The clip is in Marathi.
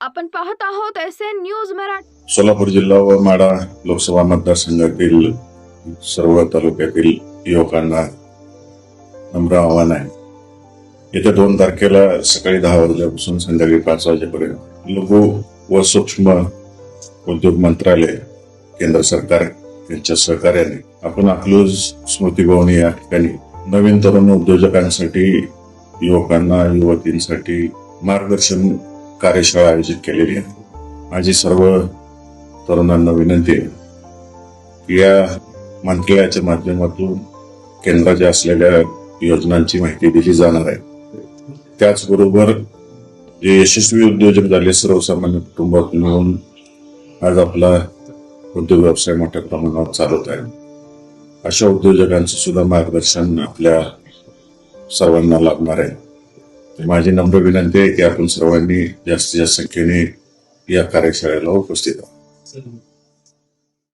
आपण पाहत आहोत S N news Marathi. Solapur जिल्हा व माडा लोकसभा मतदारसंघातील सर्व तालुक्यातील युवकांना नम्र आव्हान आहे. येत्या दोन तारखेला सकाळी दहा वाजल्यापासून संध्याकाळी पाच वाजेपर्यंत लघु व सूक्ष्म उद्योग मंत्रालय केंद्र सरकार यांच्या सहकार्याने आपण अकलूज स्मृतीभवन या ठिकाणी नवीन तरुण उद्योजकांसाठी युवकांना युवतींसाठी मार्गदर्शन कार्यशाळा आयोजित केलेली आहे. माझी सर्व तरुणांना विनंती आहे की या मंत्रालयाच्या माध्यमातून केंद्राच्या असलेल्या योजनांची माहिती दिली जाणार आहे. त्याचबरोबर जे यशस्वी उद्योजक झाले सर्वसामान्य कुटुंबात मिळून आज आपला उद्योग व्यवसाय मोठ्या प्रमाणावर चालवत आहे. अशा उद्योजकांचं सुद्धा मार्गदर्शन आपल्या सर्वांना लाभणार आहे. माझी नम्र विनंती आहे की आपण सर्वांनी जास्तीत जास्त संख्येने या कार्यशाळेला उपस्थित आहोत.